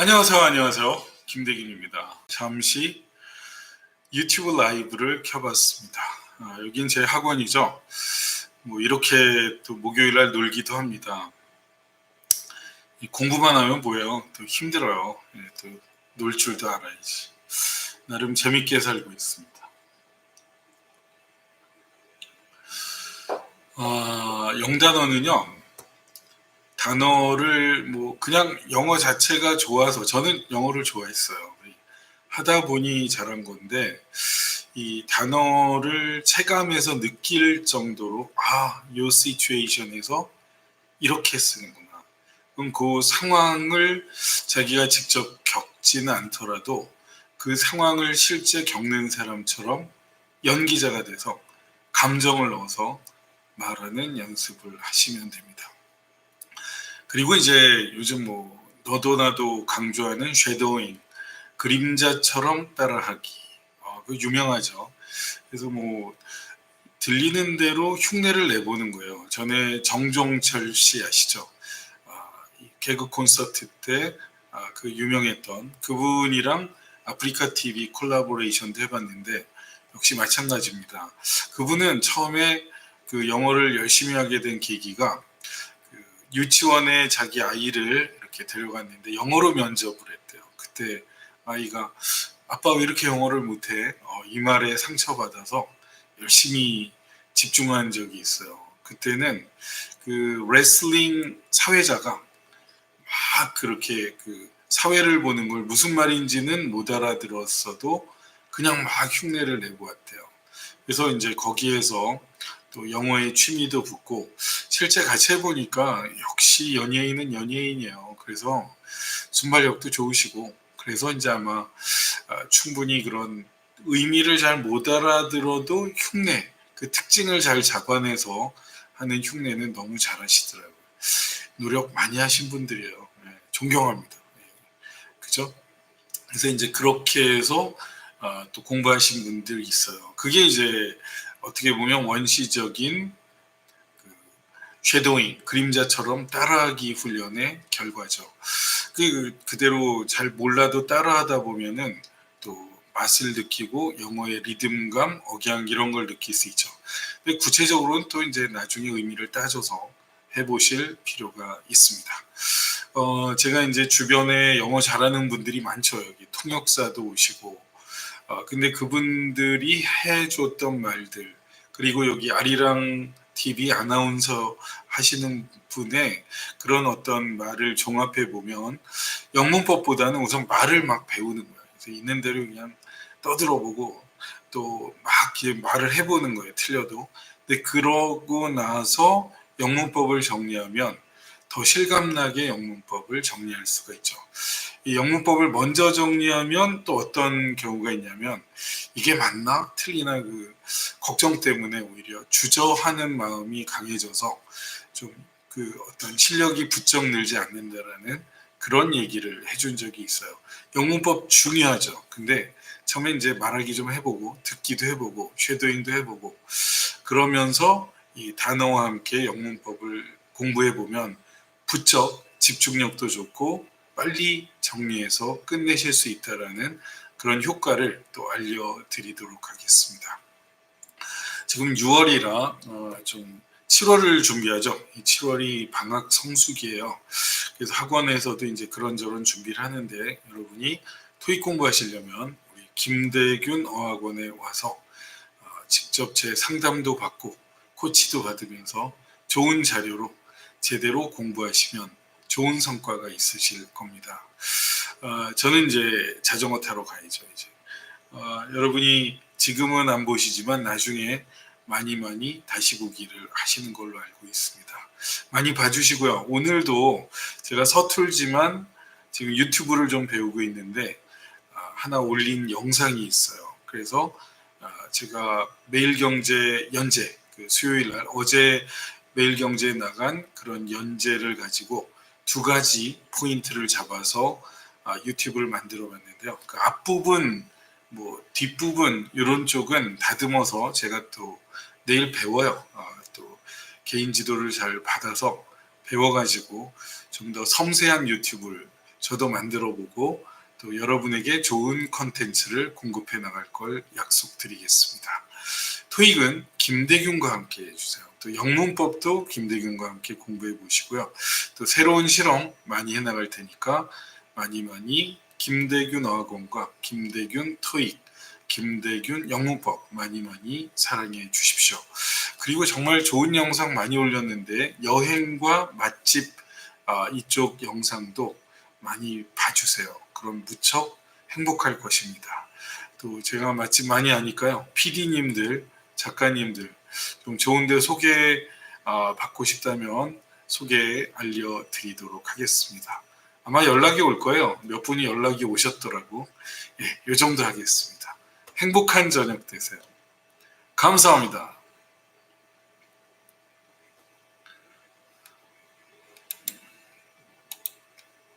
안녕하세요, 안녕하세요. 김대균입니다. 잠시 유튜브 라이브를 켜봤습니다. 아, 여긴 제 학원이죠. 뭐 이렇게 또 목요일 날 놀기도 합니다. 이 공부만 하면 뭐예요? 또 힘들어요. 예, 또놀 줄도 알아야지. 나름 재밌게 살고 있습니다. 아, 영단어는요. 단어를 뭐 그냥 영어 자체가 좋아서 저는 영어를 좋아했어요. 하다 보니 잘한 건데 이 단어를 체감해서 느낄 정도로 아, 요 시츄에이션에서 이렇게 쓰는구나. 그럼 그 상황을 자기가 직접 겪지는 않더라도 그 상황을 실제 겪는 사람처럼 연기자가 돼서 감정을 넣어서 말하는 연습을 하시면 됩니다. 그리고 이제 요즘 뭐 너도 나도 강조하는 쉐도잉 그림자처럼 따라하기 어, 그 유명하죠. 그래서 뭐 들리는 대로 흉내를 내보는 거예요. 전에 정종철 씨 아시죠? 아, 이 개그 콘서트 때 아, 그 유명했던 그분이랑 아프리카 TV 콜라보레이션도 해봤는데 역시 마찬가지입니다. 그분은 처음에 그 영어를 열심히 하게 된 계기가 그 유치원에 자기 아이를 이렇게 데려갔는데 영어로 면접을 했대요. 그때 아이가 아빠 왜 이렇게 영어를 못해? 어, 이 말에 상처받아서 열심히 집중한 적이 있어요. 그때는 그 레슬링 사회자가 막 그렇게 그 사회를 보는 걸 무슨 말인지는 못 알아들었어도 그냥 막 흉내를 내고 왔대요. 그래서 이제 거기에서 또 영어에 취미도 붙고 실제 같이 해보니까 역시 연예인은 연예인이에요. 그래서 순발력도 좋으시고 그래서 이제 아마 아, 충분히 그런 의미를 잘 못 알아들어도 흉내 그 특징을 잘 잡아내서 하는 흉내는 너무 잘하시더라고요. 노력 많이 하신 분들이에요. 네, 존경합니다. 네, 그죠? 그래서 이제 그렇게 해서 아, 또 공부하신 분들이 있어요. 그게 이제 어떻게 보면 원시적인 그 쉐도잉 그림자처럼 따라하기 훈련의 결과죠. 그 그대로 잘 몰라도 따라하다 보면은 또 맛을 느끼고 영어의 리듬감, 억양 이런 걸 느낄 수 있죠. 근데 구체적으로는 또 이제 나중에 의미를 따져서 해보실 필요가 있습니다. 어, 제가 이제 주변에 영어 잘하는 분들이 많죠. 여기 통역사도 오시고 어, 근데 그분들이 해줬던 말들 그리고 여기 아리랑 TV 아나운서 하시는 분의 그런 어떤 말을 종합해 보면 영문법보다는 우선 말을 막 배우는 거예요. 그래서 있는 대로 그냥 떠들어보고 또 막 말을 해보는 거예요. 틀려도. 근데 그러고 나서 영문법을 정리하면 더 실감나게 영문법을 정리할 수가 있죠. 이 영문법을 먼저 정리하면 또 어떤 경우가 있냐면 이게 맞나 틀리나 그 걱정 때문에 오히려 주저하는 마음이 강해져서 좀 그 어떤 실력이 부쩍 늘지 않는다라는 그런 얘기를 해준 적이 있어요. 영문법 중요하죠. 근데 처음에 이제 말하기 좀 해보고 듣기도 해보고 쉐도잉도 해보고 그러면서 이 단어와 함께 영문법을 공부해 보면 부쩍 집중력도 좋고 빨리 정리해서 끝내실 수 있다라는 그런 효과를 또 알려드리도록 하겠습니다. 지금 6월이라 어, 좀 7월을 준비하죠. 이 7월이 방학 성수기예요. 그래서 학원에서도 이제 그런저런 준비를 하는데 여러분이 토익 공부하시려면 우리 김대균 어학원에 와서 어, 직접 제 상담도 받고 코치도 받으면서 좋은 자료로 제대로 공부하시면 좋은 성과가 있으실 겁니다. 어, 저는 이제 자전거 타러 가야죠. 이제 어, 여러분이 지금은 안 보시지만 나중에 많이 많이 다시 보기를 하시는 걸로 알고 있습니다. 많이 봐주시고요. 오늘도 제가 서툴지만 지금 유튜브를 좀 배우고 있는데 아, 하나 올린 영상이 있어요. 그래서 아, 제가 매일경제 연재 그 수요일 날 어제 매일경제에 나간 그런 연재를 가지고 두 가지 포인트를 잡아서 아, 유튜브를 만들어 봤는데요. 그 앞부분 뭐 뒷부분 이런 쪽은 다듬어서 제가 또 내일 배워요. 어, 또 개인 지도를 잘 받아서 배워가지고 좀 더 섬세한 유튜브를 저도 만들어 보고 또 여러분에게 좋은 컨텐츠를 공급해 나갈 걸 약속드리겠습니다. 토익은 김대균과 함께 해주세요. 또 영문법도 김대균과 함께 공부해 보시고요. 또 새로운 실험 많이 해 나갈 테니까 많이 많이 김대균 어학원과 김대균 토익, 김대균 영문법 많이 많이 사랑해 주십시오. 그리고 정말 좋은 영상 많이 올렸는데 여행과 맛집 아, 이쪽 영상도 많이 봐주세요. 그럼 무척 행복할 것입니다. 또 제가 맛집 많이 아니까요. PD님들, 작가님들 좀 좋은데 소개 아, 받고 싶다면 소개 알려드리도록 하겠습니다. 아마 연락이 올 거예요. 몇 분이 연락이 오셨더라고. 예, 요 정도 하겠습니다. 행복한 저녁 되세요. 감사합니다.